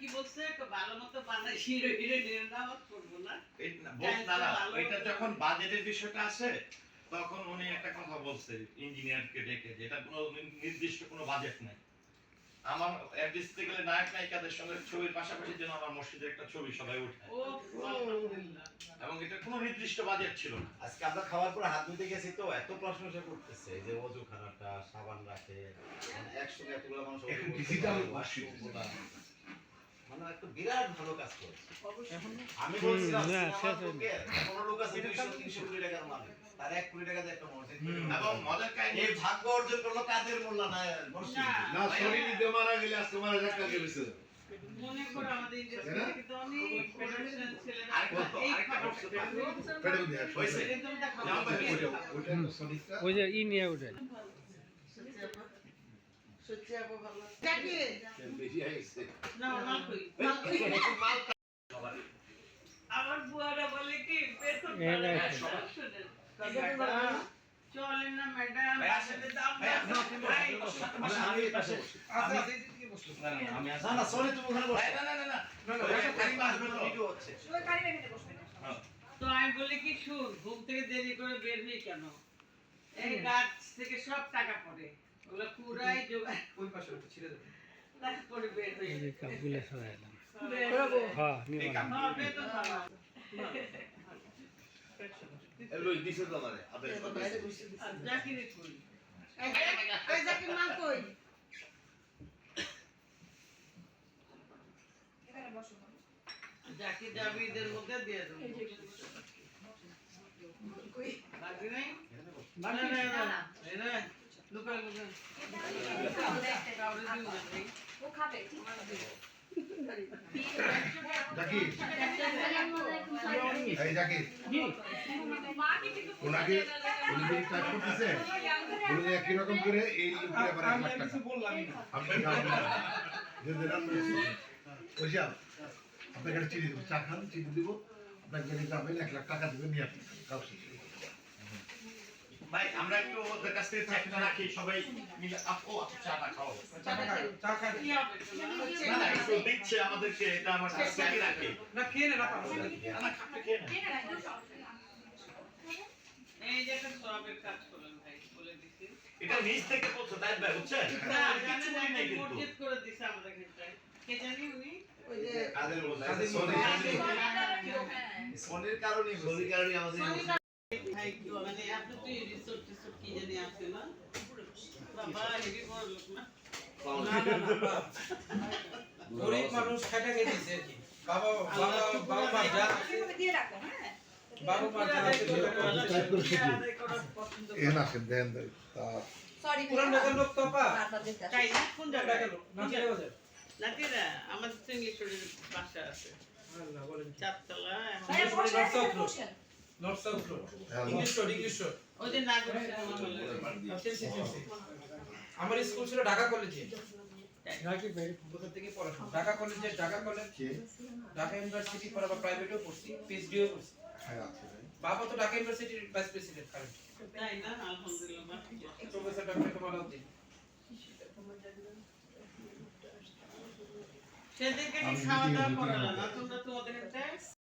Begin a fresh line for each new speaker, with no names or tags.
কি বলছে? ভালো মতো বানাই হিরো হিরো নির্নামত করব না।
না, না, না, এটা যখন বাজেটের বিষয়টা আসে তখন উনি একটা কথা বলছে ইঞ্জিনিয়ারকে ডেকে যে এটা কোনো নির্দিষ্ট কোনো বাজেট নাই। আমার অ্যাড্রেস দিতে গেলে নায়ক নায়িকাদের সঙ্গে ছবির পাশাপাশি যেন আমার মসজিদের একটা ছবি সবাই উঠে এবং এটা কোনো নির্দিষ্ট বাজেট ছিল না।
আজকে আমরা খাওয়ার পর হাত ধুতে গেছি তো এত প্রশংসা করতেছে এই যে অজু খানাটা সাবান রাখে মানে একসঙ্গে এতগুলো মানুষ অজু
এখন
করতে
digital
পারে,
washing.
ওগুলা। মানে একটা বিরাট ভালো কাজ করছে। আমি বলছিলাম কোনো লোক আছে তিনশো কোটি টাকার মালিক। তার এক কোটি টাকা একটা মসজিদ
এবং মজার কাহিনী
এই ভাগ্য অর্জন করল কাদের মোল্লা না মসজিদ?
না।
না সরি মারা গেলে আজকে মারা যাক কালকে বেঁচে
মনে করো আমাদের
সরিষা
ওই যে ই নিয়ে উঠে
সত্যি আপু ভালো। জাকি,
বেশি হয়েছে
না, মাল কই? আমার বুয়ারা বলে কি বেতন না, ম্যাডাম। আসলে দাম
আমি- পাশে
আমি- না, না,
সরি তুমি ওখানে বসো
না, না, না, না, না। তো
আমি বলি কি শুন ঘুম থেকে দেরি করে বের হই কেন এই গাছ থেকে সব টাকা পড়ে ওগুলো পুরাই জোগাড়
ওই পাশে ওটা ছিঁড়ে দেবে।
তারপরে বের হই
এই কাপগুলো সরাইলাম হ্যাঁ নিয়ে
দিছে তো আমারে
জাকিরে কই?
এই জাকির মা কই? এখানে বসো।
জাকি যাবি এদের মধ্যে দিয়ে দেবো।
কই
লাগবে নাই? না, না, না, না।
ওনাকে উনি একই রকম করে এই আপনাকে চিনি দেবো চা খান চিনি দিব আপনাকে এক লাখ টাকা দেবেন নিয়ে আসবেন কাউ
ভাই, আমরা একটু ওদের কাছ থেকে রাখি, সবাই মিলে আপ- ও, আপনি চাটা খাও।
চা
তোমার?
না, না, একটু দিচ্ছে আমাদেরকে, এটা আমার কাছ রাখি।
না খেয়ে না না,
না, খেয়ে নেন।
এই যে একটা সবের কাজ করলেন ভাই, বলে দিছি।
এটা নিচ থেকে বলছো, তাই ভাই, বুঝছেন?
না,
নাই কিন্তু।
করে দিছে আমাদের ক্ষেত্রে। কে জানি উনি?
কাদের মোল্লা
কাদের
সনি
মোল্লা।
কারণে সনির কারণে আমাদের
ভাই, মানে আপনি তো রিসোর্ট টিসোর্ট কি জানি আছে না? বাবা, হেভি বড় লোক না?
না না না বাপ। গরিব মানুষ খাটা খেয়ে দিছে আর কি বাবা বাবা বাবা মা যা
দিয়ে রাখো হ্যাঁ
বাবা মা যা আছে সেটা করে দিছে।
টাইপ করে শিখি।
আদায় করার পছন্দ করি।
এখানে আসেন দেন দেন
সরি
পুরান ঢাকার লোক তো পা
তাই না? কোন
ঢাকার লোক নাচিরা বাজার
নাতিরা, আমাদের তো ইংলিশ বাসা আছে
আল্লাহ বলেন
চারতলা
নর্থ সাউথ
হ্যাঁ,
ইংলিশ রোড ইংলিশ রোড। আমার স্কুল ছিল ঢাকা কলেজে
রাখি ভাই
কোথা থেকে পড়াশোনা ঢাকা কলেজে ঢাকা কলেজ ঢাকা ইউনিভার্সিটি পর আবার প্রাইভেটেও পড়ছি পিএইচডিও করছি
হ্যাঁ আছে ভাই।
বাবা তো ঢাকা ইউনিভার্সিটির ভাইস প্রেসিডেন্ট কারেন্ট
তাই না? আলহামদুলিল্লাহ,
প্রফেসর ডক্টর কামাল উদ্দিন
কি খাওয়া দাওয়া
রুটি
না তোমরা তো ওদের